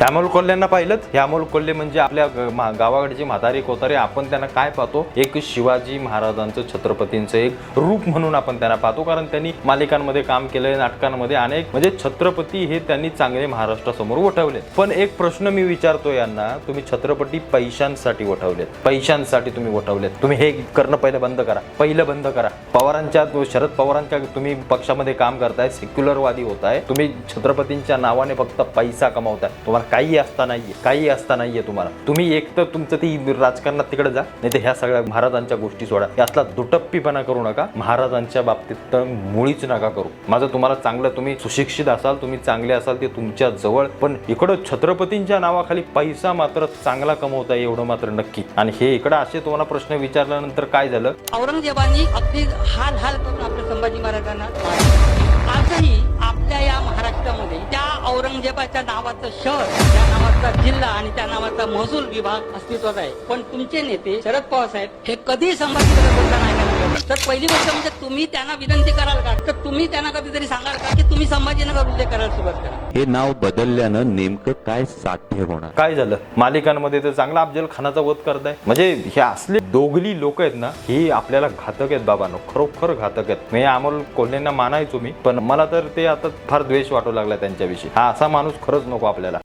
अमोल कोल्ह्यांना पाहिलं हे अमोल कोल्हे म्हणजे आपल्या मा- गावाकडचे म्हातारे कोतारे. आपण त्यांना काय पाहतो? एक शिवाजी महाराजांचं छत्रपतींचं एक रूप म्हणून आपण त्यांना पाहतो. कारण त्यांनी मालिकांमध्ये काम केलंय नाटकांमध्ये अनेक म्हणजे छत्रपती हे त्यांनी चांगले महाराष्ट्रासमोर उठवले पण एक प्रश्न मी विचारतो यांना तुम्ही छत्रपती पैशांसाठी उठवलेत पैशांसाठी तुम्ही उठवलेत तुम्ही हे करणं पहिलं बंद करा. पहिलं बंद करा. पवारांच्या शरद पवारांच्या तुम्ही पक्षामध्ये काम करताय सेक्युलरवादी होताय. तुम्ही छत्रपतींच्या नावाने फक्त पैसा कमावताय. तुम्हाला काही असता नाहीये काही असता नाहीये तुम्हाला. तुम्ही एक तर तुमचं ती राजकारणात तिकडे जा नाही तर ह्या सगळ्या महाराजांच्या गोष्टी सोडा. यातला दुटप्पीपणा करू नका महाराजांच्या बाबतीत तर मुळीच नका करू. माझं तुम्हाला चांगलं तुम्ही सुशिक्षित असाल तुम्ही चांगले असाल ते तुमच्या जवळ पण इकडं छत्रपतींच्या नावाखाली पैसा मात्र चांगला कमवता एवढं मात्र नक्की. आणि हे इकडं असे तुम्हाला प्रश्न विचारल्यानंतर काय झालं? औरंगजेबानी अगदी हाल हाल करून आपल्या संभाजी महाराजांना आजही औरंगजेबाच्या नावाचं शहर त्या नावाचा जिल्हा आणि त्या नावाचा महसूल विभाग अस्तित्वात आहे. पण तुमचे नेते शरद पवार साहेब हे कधी संभाजीकडे नाही. तर पहिली गोष्ट म्हणजे तुम्ही त्यांना विनंती कराल का? तर तुम्ही त्यांना कधीतरी सांगाल का की तुम्ही संभाजीनगर उल्लेख करायला सुरुवात करा. हे नाव बदलल्यानं नेमकं काय साध्य होणार? काय झालं? मालिकांमध्ये तर चांगला अफजल खानाचा वध करताय. म्हणजे हे असले दोघली लोक आहेत ना ही आपल्याला घातक आहेत बाबांनो. खरोखर घातक आहेत. मी अमोल कोल्हेंना मानायचो मी पण मला तर ते आता फार द्वेष वाटू लागला त्यांच्याविषयी. हा असा माणूस खरंच नको आपल्याला.